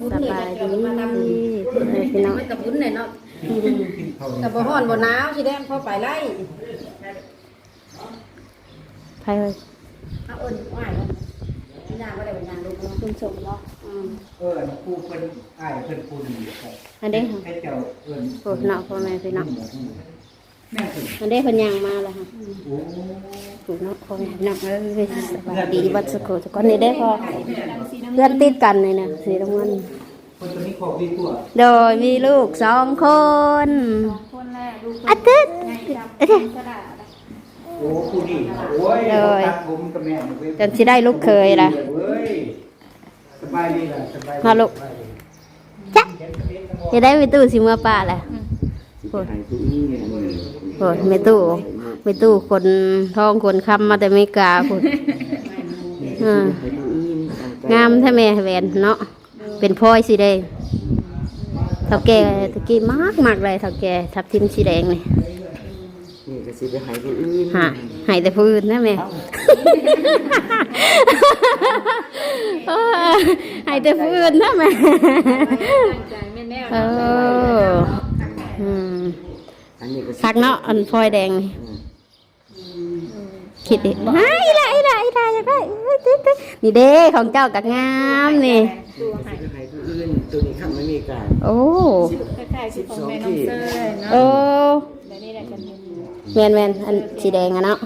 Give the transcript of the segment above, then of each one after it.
สบายดีพี่น้องกับบุญเลยเนาะกับบ่ฮ้อนบ่หนาวสิได้พอไปไล่ไผเอ้ยเอาเอิ้นอ้ายพี่นางบ่ได้เป็นนางลูกเนาะคุณสมเนาะอืมเออผู้เพิ่นอ้ายเพิ่นผู้นี่ครับอันเด้ให้เจ้าเอิ้นโอ้เนาะพ่อแม่พี่น้อง แม่ถึงอันเด้เพิ่นย่างมาแล้วค่ะโอ้ถูกเนาะพ่อแม่พี่น้องเอ้ยสบายดีบัดสักครู่ทุกคนนี่เด้พอเพื่อนติดกันนี่นะสีน้ำเงินคนตัวนี้ขอบดีตัวโดยมีลูกสองคนคนแรกลูกอัดตึ๊ดไงจำเอ้ยกระดาษโอ้ผู้นี่โอ้ยเลยตัดผมกับแม่เว้ยจนสิได้ลูกเคยล่ะเว้ยสบายดีล่ะสบายดีมาลูกจ๊ะจะได้ไปตู้สิเมื่อป้าแหละ โอ้ยโอ้ยไม่ตู้ไม่ตู้คนท้องคนคำมาแต่ไม่กล้าพูดอ่างามแท้แม่แหวนเนาะเป็นพลอยสีแดงเท่าแก่ตะกี้มากมากเลยเท่าแก่ทับทิมสีแดงนี่นี่ก็สิไปหายผู้อื่นฮะให้แต่ผู้อื่นนะแม่เออให้แต่ผู้อื่นนะแม่ใจแม่แน่เออ อืมอันนี้ก็สิคักเนาะอันพลอยแดงนี่คิดดิไอ้ละไอ้ละไอ้ละอยากได้เอ้ยติ๊ดติ๊ดนี่เด้ของเจ้ากับงามนี่ตัวหายสิไปหายผู้อื่นตัวนี้ข้างไม่มีการโอ้คล้ายๆสิของแม่น้องเซยเนาะโอ้แล้วนี่แหละกันแมนแมนอันสีแดงอะเนาะ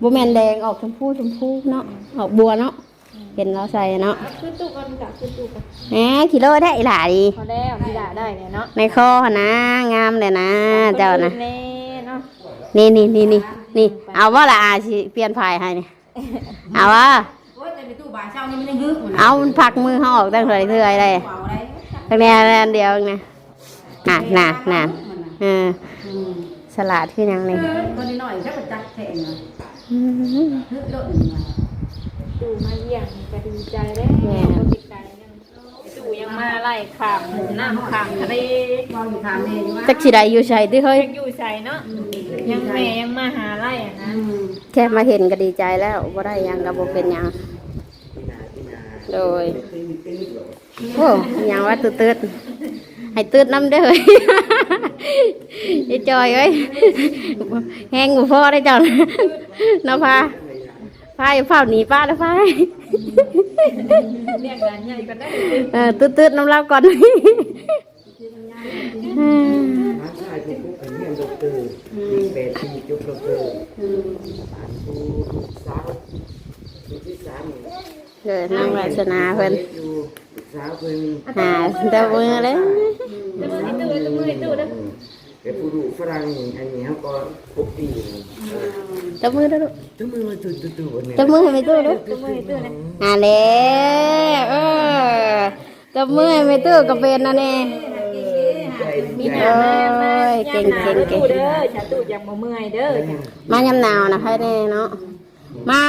บัวแมนแดงออกชมพูชมพูเนาะออกบัวเนาะ เห็นเราใส่เนาะคือตู้กันกับคือตู้กันแหมกิโลได้อีหล่าดีพอแล้วนี่ด่าได้เนี่ยเนาะในคอหั่นนะงามเลยนะ เจ้านะแน่เนาะนี่นี่นี่นี่นี่เอาว่าละอาสิเปลี่ยนพายให้นี่เอาว่าโอ้ยแต่ไปตู้บ่ายเช้านี่มันยังฮึกอยู่นะเอามันพักมือเขาออกตั้งเท่าไหรเท่าไหรได้เอาได้ตั้งแต่อันเดียวเองนะน่ะน่ะน่ะเอออืมสลัดขึ้นยังนี่คนนิดหน่อยแค่ประจักษ์แทงนะ ตู้มาเยี่ยมก็ดีใจแล้วก็ติดใจยังตู้ยังมาไล่ขามน้ำขามทะเลเราอยู่ทางนี้อยู่ว่าจักสิได้อยู่ใส่ที่เฮ้ยยังอยู่ใส่เนาะยังแม่ยังมาหาไล่อะนะอืมแค่มาเห็นก็ดีใจแล้วว่าได้หยังกับบ่เป็นหยังพินาพินาโดยโอ้หยังว่าตืดๆให้ตืดน้ำเด้อเฮ้ยไอ้จอยเอ้ยแห้งบ่พอได้เจ้านะน้าพา พาอยู่เฝ้าหนีป้าแล้วพาเรียกงานใหญ่ก็ได้เออตืดๆน้ำเล่าก่อนน้าชายผู้ผู้เป็นเรียนดอกเตอร์มีแปดปีจบดอกเตอร์สามผู้สาวผู้ที่สามนี่เกิดนางราชนาเพิ่นอยู่สาวเพิ่นหาเดามือเลยตู้ตู้ตู้มือตู้เด้อแต่ผู้ดูฝรั่งนี่อันนี้เขาก็ปกติเดามือเด้อลูกตัวมือมันตุ่ตุ่ตุ่อันนี้เดามือให้ไม่ตู้ลูกตู้มือตู้นะอ่าแล้วเออเดามือให้ไม่ตู้ก็เป็นนะเนี่ยมีโอ้หน้าแม่แม่ยเก่งเก่งเก่งตู้เด้อฉันตู้ยังบ่เมื่อยเด้อมายำหนาวนะให้แน่เนาะมา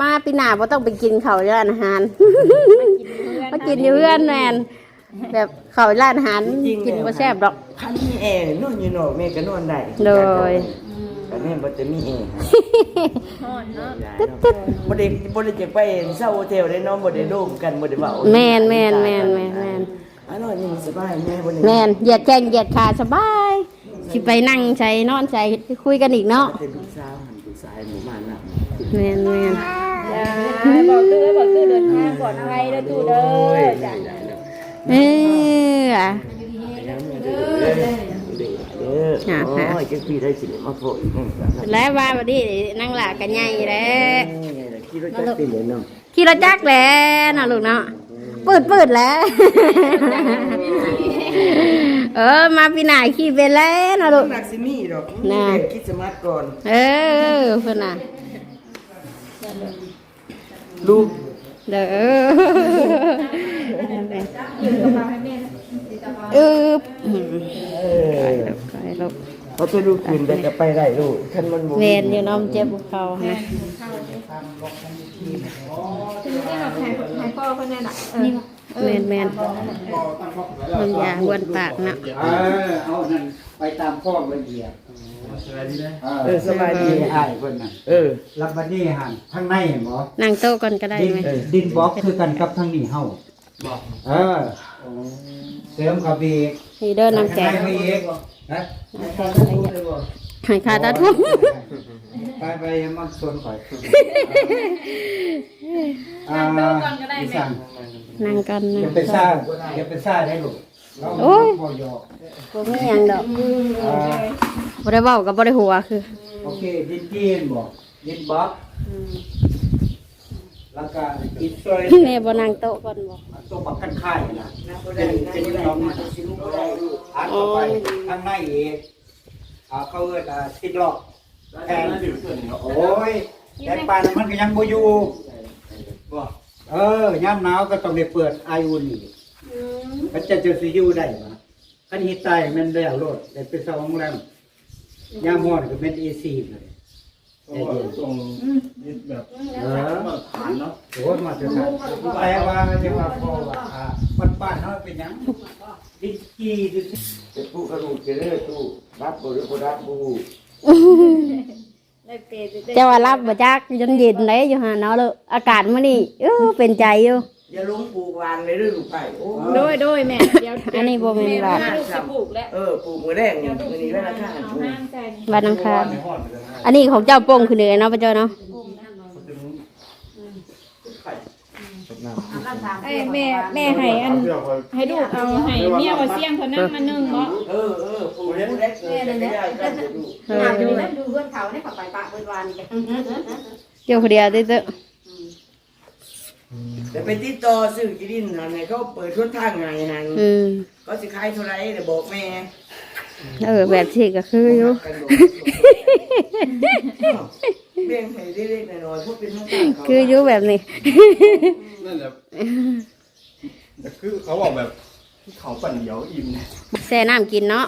มาปีหน้าบ่ต้องไปกินข้าวร้านอาหารมากินอยู่เพื่อนแมนแบบข้าวร้านอาหารกินบ่แซ่บดอกคันมีแอร์นอนอยู่นอกแม่ก็นอนได้โดย แต่แม่บ่จะมีแอร์ฮ้อนเนาะบ่ได้บ่ได้จะไปเช่าโฮเทลได้เนาะบ่ได้ร่วมกันบ่ได้เว้าแม่นแม่นแม่นแม่นแม่นอันนั้นนี่สบายแม่บ่ได้แม่นเหยียดแข้งเหยียดขาสบายสิไปนั่งใช้นอนใช้คุยกันอีกเนาะเป็นลูกสาวหันลูกชายหมู่บ้านน่ะแม่นแม่นบอกตู้บอกตู้เดินทางปลอดภัยเด้อตู้เด้อจ้ะเออ อะแล้วแม่เด้อเด้อเด้อโอ้ยจักปีได้สิมาโผล่อีกนั่นแล้วว่าบัดนี้นั่งหลากันใหญ่แล้วคิดว่าจักปีเลยเนาะขี่รถจักรแล้วนะลูกเนาะปืดปืดแล้ว เออ มาปีหน้าขี่เป็นแล้วนะลูกนักสิมีดอกน่ะคิดสมาร์ทก่อน เออเพื่อนน่ะลูกเด้อ เออเออไปลูกเขาไปลูกคืนได้ก็ไปได้ลูกคันมันบ่เวนอยู่น้อมเจ็บบุเขานะหายพ่อเพิ่นนั่นน่ะเออแมนแมนมันยาบวนปากนะเออเอานั่นไปตามข้อละเอียดเออสบายดีอ้ายเพิ่นน่ะเออรับบัดนี้หั่นทางในเห็นบ่นั่งโต๊ะก่อนก็ได้ดินไหมดินบล็อกคือกันกับทางนี้เฮาเออ เสริมกับอีกนี่เดินน้ำแข็งให้ไปอีกนะน้ำแข็งอะไรเงี้ยให้ขาตาทุ่มไปไปมันส่วนข่อยอ่านั่งโต๊ะก่อนก็ได้อีแม่สั่งนั่งกันอย่านะไปซ่าอย่าไปซ่าได้ลูกเราโอ้ยบ่ยอกบ่มีหยังดอกอ่าบ่ได้เว้ากับบ่ได้หัวคือ โอเคดินจีนบอกดินบ๊อบ แล้วก็อิสราเอลแม่บ่นั่งโต๊ะก่อนบ่ตัวบักกันค่ายนะนับบ่เป็ได้นนับเป็นบ่ได้น้องนัมาบสิลูกบ่ได้ลูกอ่านต่อไปข้างในอีกอ่าเขาเอิ้นอ่าติดล็อกแทนโอ้ยแต่ปานนั้นมันก็ยังบ่อยู่บ่เออยามหนาวก็ต้องได้เปิดไออุ่นอีกมันจะจะสิอยู่ได้บ่คันเฮ็ดใต้มันแล้วโลดได้ไปเซาโรงแรมยามร้อนก็เป็น AC เลย ตรงนิดแบบเออมาผ่านเนาะโอ้ยมาจะสั่นแต่ว่าจะมาพอว่าอ่ามันบ้านเฮาเป็นหยังดิจีดิจะตู้กระดูกจะเด้อตู้รับบ่หรือบ่รับบ่ฮู้ได้เปรย์ได้จะว่ารับบ่จักจนเย็นไหนอยู่ฮะนเนาะเลยอากาศมื้อนี้เออเป็นใจอยู่ อย่าลงปลูกวางเลยเด้อลูกไผ่โอ้โดยโดยแม่เดี๋ยวอันนี้บ่แม่นหรอกแม่ลูกจะปลูกแล้วเออปลูกมื้อแรกนี่เดี๋ยวลูกมื้อสินี้มาวันอังคารเอาปลูกห้างใส่นี่วันอังคารในห้องเลยนะอันนี้ของเจ้าโป้งคือเหนื่อยเนาะพระเจ้าเนาะไอ้แม่แม่ให้อันเดี๋ยวคอยให้ลูกเอาให้เมียว่าเสี่ยงเท่านั้นมานึ่งเนาะเออเออปลูกมื้อแรกเออจะได้กันจะดูเอหาอดูนั่นดูเพื่อนเขาเนี่ยเขาไปปะเพื่อนวานกัน เจ้าคนเดียวเด้อ แต่ไปติดต่อซื้อที่ดินหันให้เขาเปิดทุนทางให้หันๆอืมก็สิขายเท่าไหร่เดี๋ยวบอกแม่เออแบบที่ก็คืออยู่เบี้ยงให้เล็กๆน้อยๆพวกเป็นทางการเขาคืออยู่แบบนี้ นั่นแหละแต่คือเขาบอกแบบเขาปั่นเดียวอิ่มเนี่ยแช่น้ำกินเนาะ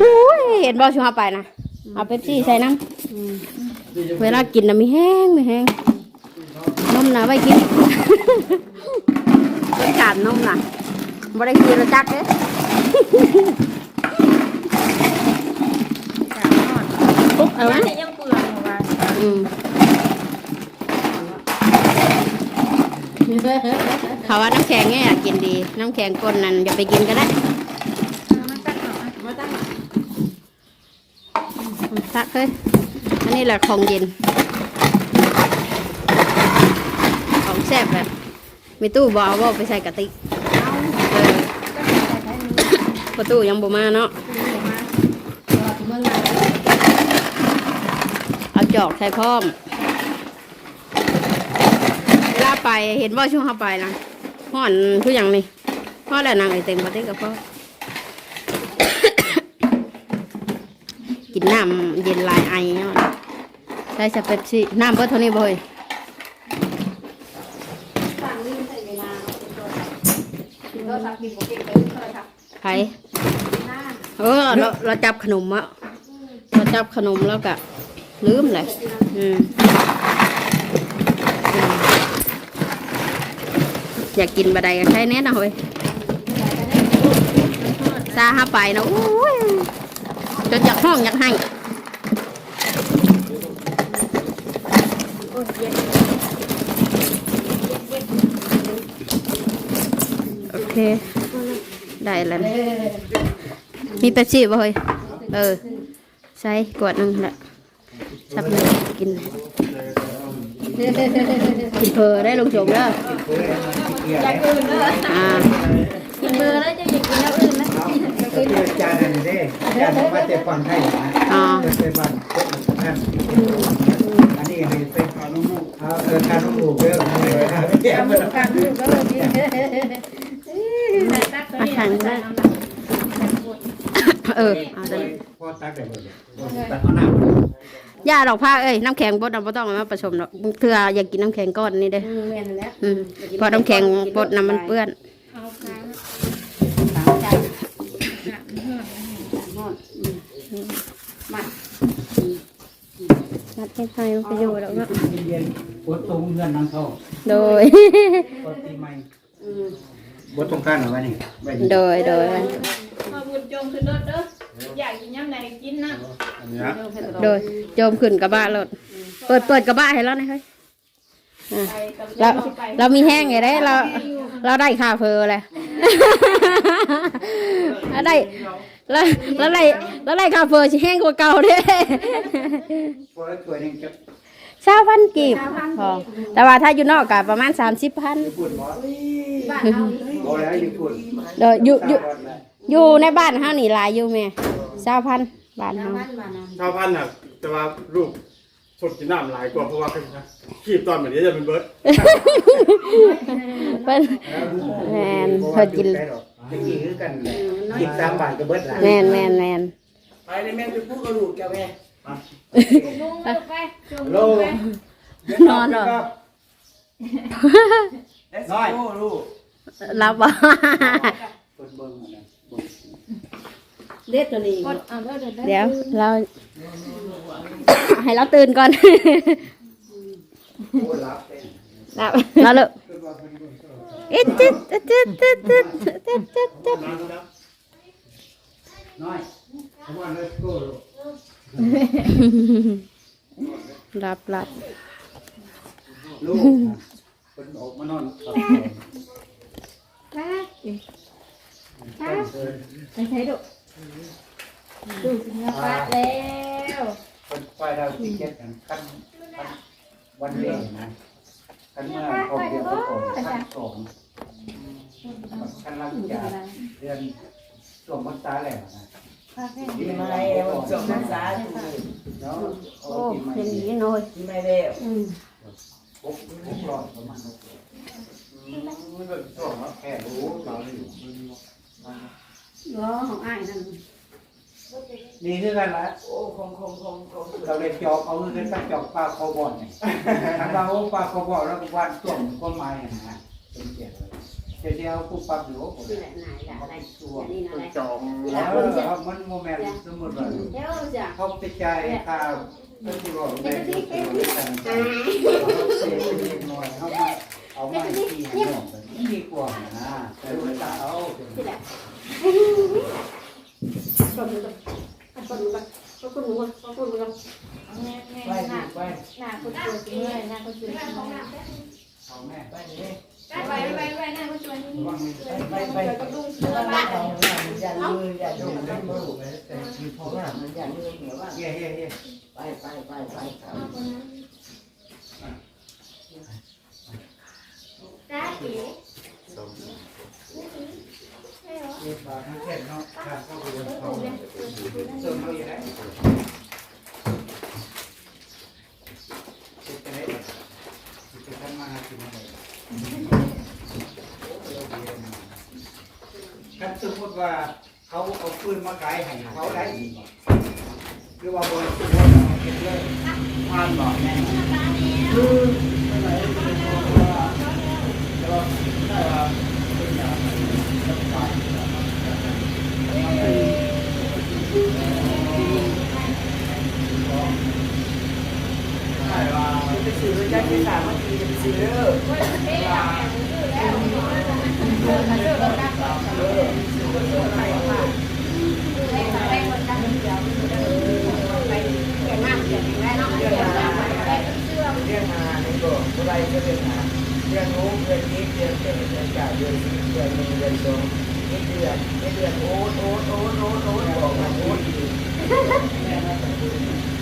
โอ้ยเห็นบ่ชัวไปนะเอาเป๊ปซี่ใส่น้ำเวลากินน่ะมีแห้งมีแห้ง นมนะไว้กินเป็นกาดนมนะบ่ได้กินรสจักเด้อปุ๊บเอาไหมแต่ยังเปลือกอยู่ว่าอืมเขาว่าน้ำแข็งเนี่ยกินดี น้ำแข็งก้นนั่นอย่าไปกินก็ได้มาตั้งเอามาตั้งซักเลยอันนี้แหละของเย็น ของแซ่บแบบมีตู้บเอาบ่ไปใส่กระติกเออประตูยังบ่มาเนาะเมืองงานเอาจอกใส่พร้อมเวลาไปเห็นว่าช่วงเข้าไปนะห่อนคืออย่างนี้พ่อแหละนางไอเต็มประเทศกับพ่อกินน้ำเย็นลายไอเนาะใช้สเปปซี่น้ำเบิดเท่านี้บ่เฮ้ย สั่งนี่ใส่เวลาโทรศัพท์ กินโปรเกตไปโทรศัพท์ไผหน้าเออเราเราจับขนมอะเราจับขนมแล้วก็ลืมเลยอืมอืมอยากกินบะไดก็ใช้แน่นะเฮ้ยซาห้าไปนะโอ้ยจนอยากห้องอยากให้โอ เค ได้แล้วนะมีเป๊ปซี่ป่ะเฮ้ยเออ ใส่กวดหนึงแหละสับหนึ่งกินกินเพอได้ลงจมแล้วอยากอื่นเด้ออ่ากินเบอร์แล้วจะอยากกินแล้วอื่นนะก็คือจานนั้นเด้จานมาแต่ฟังไทยนะอ๋อเป็นบ้านเป็นนั่นอันนี้ให้เป็นคานุมูเอาเออคานุมูเด้อเลยนะเดี๋ยวมันการดูก็เลยตั กตัวนี้ใส่น้ำตาลเออเอาได้พอตักได้บ่ตักเอาน้ำย่าดอกผ้าเอ้ยน้ำแข็งบดเราไม่ต้องเอามาผสมดอกเถื่ออยากกินน้ำแข็งก้อนนี่เด้อแม่นแล้วอืมเพอน้ำแข็งบดน้ำมันเปื้อนเอาค้างสามจานน้ำเหือดหอดมานัดให้ไทยมันไปอยู่แล้วเนาะเย็นๆปวดตรงเงินนังทองโดยปวดปีใหม่ บดตรงกลางเอาไว้นี่ไว้นี่โดยโดยมาบุญจงขึ้นรถเด้ออยากกินยำไหนกินนะอันเนี้ยโดยโจมขึ้นกระบะรถเปิดเปิดกระบะให้แล้วนะเฮ้ยไปกับเราไปเรามีแห้งไงได้เราเราได้ค่าเพอเลย เราได้เราเราได้เราได้ค่าเพอสิแห้งกว่าเก่าเด้ พอตัวหนึงจะชาวพันกีบพอแต่ว่าถ้าอยู่นอกก็ประมาณสามสิบพัน พูดบ่บ้านเรานี่ บ่แล้วอยู่พูดเดี๋ยวอยู่อยู่สามร้แล้วอยู่ในบ้านเฮานี่หลายอยู่แม่ชาวพันบ้านชาวเฮาบ้านบ้านนั้นชาวพันธุ์น่ะแต่ว่ารูปสดกินน้ำหลายกว่าเพราะว่าขีบตอนเหมือนนี้จะเป็นเบิร์ดเพิ่นแม่นเพิ่นกินจะกินคือกันแหละกินสามบาทก็เบิดละแม่นแม่นแม่นไปเลยแม่ไปพูดกระดูกแกแม่ลุงไปชมโลลุงไปนอนเหรอน้อยโอ้ลูก รับบ่เปิดเบิ่งอันนั้นเบิ่งเด็ดตัวนี้กดเอาเด้อเด้อเดี๋ยวเรา ให้เราตื่นก่อนโอ้รับเป็น รับเราเลยอิ๊ดจิ๊ดจิ๊ดจิ๊ดจิ๊ดจิ๊ดจิ๊ดจิ๊ดจิ๊ดน้อยเพราะว่าเลสโก้ลูกรับรับลูกเป็นออกมานอน กับไปไปใช้ดุดูสิเนื้อปลาแล้วป็นไฟดาวที่เก็ตกันขั้นขั้นวันเล่นะขั้นเมื่อพอเดียวก็สองขั้นสองขั้นหลังจากเดือนช่วงพรรษาแล้วนะปีใหม่วันสองพรรษาเนาะโอ้โอ้ปีใหม่เป็นอางนี้หน่อยปีใหม่แล้วอืมหกหกร้อยประมาณหกร้อย มไม่เป็นช่วงแค่รู้เราอยู่ล้อของอ้ายนั่นนี่คือกันละโอ้ของของของของเราเลยจอกเอาเงินไปจอกปลาคอบอลเนี่ยถ้าเราปลาคอบอลแล้วก็วันช่วงก้นไม้นะเป็นเกียรติเดี๋ยวผู้ปรับอยู่ผมคือแหละไหนล่ะอะไรตัวนี่นะอะไรจองแล้วมันโมเมนต์สมมติว่าเดี๋ยวจ้ะเขาไปจ่ายค่าเพื่อที่รอได้ที่ตัวกันเขาเสียไปนิดหน่อยเขา เอาไมาที่หน่อยดีกว่านะแต่เวาเอาที่แหละคนดูกันคนดูกันคนดูกันคนกันไปหน้าไปหน้าคนสวยเมื่อยหน้าคนสวยเอาแม่ไปเลยไปไปไปหน้าคนสวยไม่ไปไปไปกับลุงเสืออผ้านอย่าลืมอย่าลืมไม่รู้แต่ที่พ่อว่ามันอย่าลืมเหนียวว่าเฮ้ยเฮ้ยเฮ้ยไปไปไปไปครับ จ้าเอ๋เก็บบาททั้งแค่เนาะค่าเขาไปวันเขาเสมเขาอยู่ได้จะได้จะทำมาหากินอะไรถ้าสมมติว่าเขาเอาปืนมาขายให้เขาได้อีกหรือว่าบริสุทธิ์ว่าเอาเก็บเลยผ่านบอกแม่คือ ซื้อได้ที่สามวันที่จะไปซื้อเรียนมาในตัวผู้ใดก็เรียนหาเรียนรู้เรียนนี้เรียนเป็นเรียนจ่ายเรียนเรียนหนึ่งเรียนสองนี่เดือนนี่เดือนโอ๊ตโอ๊ตโอ๊ตโอ๊ตโอ๊ตบอกมาโอ๊ตอีก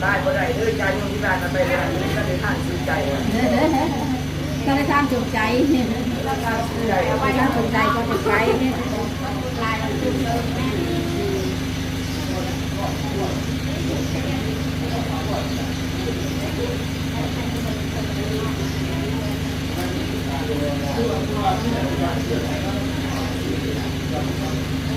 ได้บ่ได้เอ้ยใจโยงที่บ้านกันไปเลยก็ได้ท่านซื้อใจว่ะก็ได้ท่านจุกใจเอาไว้ท่านจุกใจก็จุกใจลายนจุยโอ้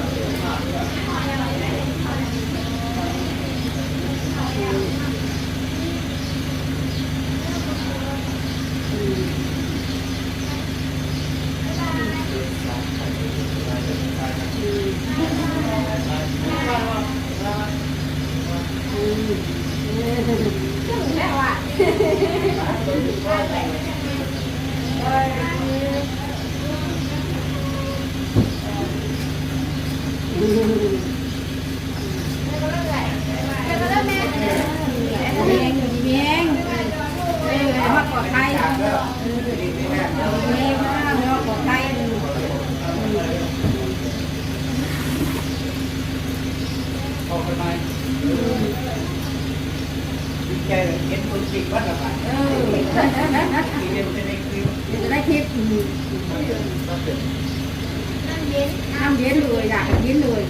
นี้มากเนาะของไทยออกไปไหมดีใจเลยเห็นคนจริงว่าละบาทเออที่เรียนจะได้คลิปจะได้คลิปน้ำเย็นน้ำเย็นเลยอยากเย็นเลย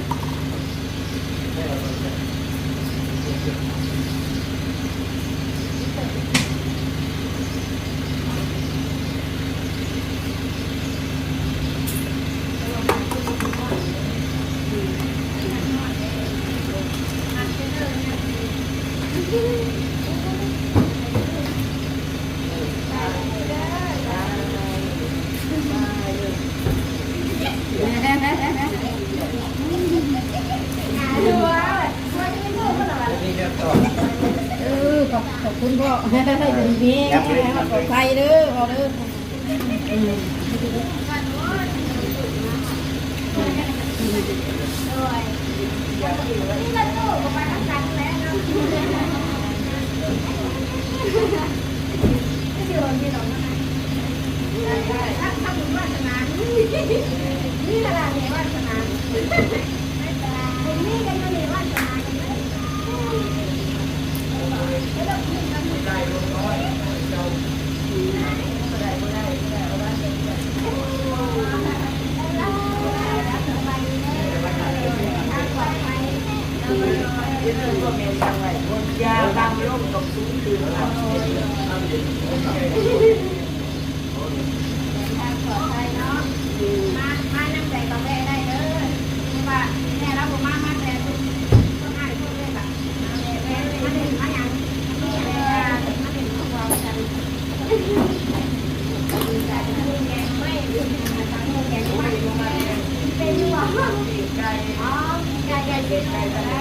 ไม่เชื่อพี่หรอกนะถ้าถ้าบุญวาสนานี่ขนาดนี้วาสนาผมนี่กันมาเนี่ยวาสนากันเลยมามานั่งใจกับแม่ได้เด้อว่าแม่เราบ่มามาแต่ต้องให้พวกเล่นแบบแม่มาเล่นมาอย่างแม่มาเล่นของเรากันไม่ทางโมแกงไม่เป็นอยู่อะไก่อ๋อไก่ไก่เป็นไก่อะไร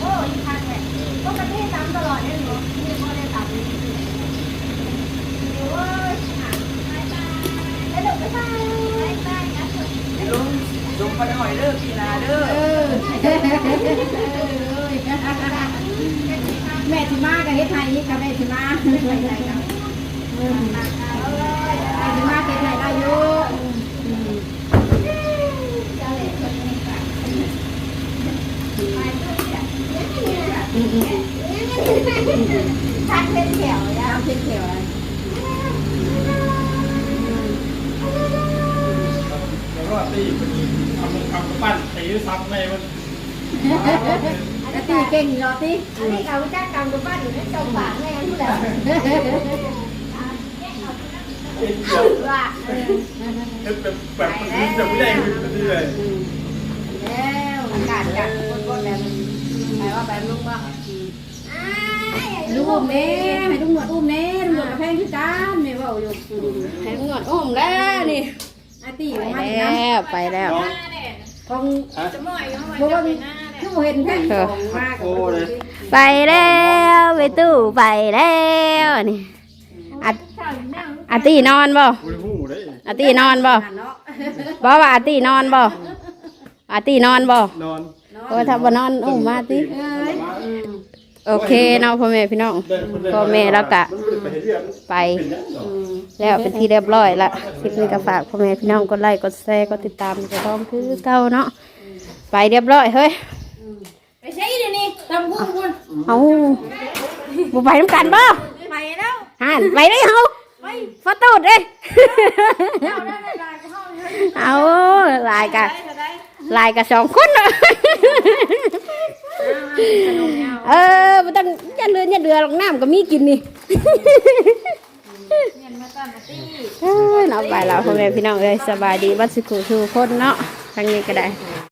โอ้ยทางแบบก็ประเทศตามตลอดเนี่ยหนูนี่ก็ได้ตามนี้โอ้ยบายบายแล้วเดี๋ยวไปบายบายบายนะ ลุงลุงมาหน่อยเด้อพี่นาเด้อแม่ที่มากับเฮ็ดไทยนี่กับแม่ที่มาแม่ ที่มาเฮ็ดไทยได้อยู่ทักเป็นแถวแล้วน้ำพริกเขียวแล้วก็ตีมันทำทำปั้นตีซ้ำในมัน กะตีเก่งเนาะติอันนี้เอาจ้ากรรมกับบ้านอยู่ในจงฝางแม่ผู้แล้วเป็นเดียวว่าแบบแบบแบบแบบไม่ได้คือนี่เลยแล้วอากาศกันคนๆแบบไปว่าแบบลุงว่าลูกแม่ให้ลุงหนวดอุ้มแน่ลุงหนวดกับแพงคือกันแม่เว่าอยู่ให้งวดอ้อมแล้วนี่อาตีไปมาแล้น้วไปแล้วของจะม่อยอยู่เพราะว่าคือบ่ เห็นแพงของมากโอ้เลยไปแล้วไปตู้ไปแล้วนี่อาอาตีนอนบ่บริหูได้อาตีนอนบ่เนาะบ่ว่าอาตีนอนบ่อาตีนอนบ่นอนโอ้ถ้าบ่นอนอุ้มมาติเอ้ยโอเคเนาะพ่อแม่พี่น้องพ่อแม่แล้วกะไปเรียนไป แล้วเป็นที่เรียบร้อยละคลิปนี้ก็ฝากพ่อแม่พี่น้องกดไลค์กดแชร์กดติดตามกดร้องคือเก่าเนาะไปเรียบร้อยเฮ้ย ไปใช้เดี๋ยวนี้ตำกุ้งคุณเอาบุไปน้ำกันบ่ไปแล้วห่านไปเลยเฮาฟาตูดเด้เอาลายกะลายกะสองคนน่ะเออไม่ต้องยันเรือยันเรือหรอกน้ำก็มีกินนี่เอ้ยเนาะไปแล้วพ่อแม่พี่น้องเอ้ยสบายดีบัดสุขุทุกคนเนาะทางนี้ก็ได้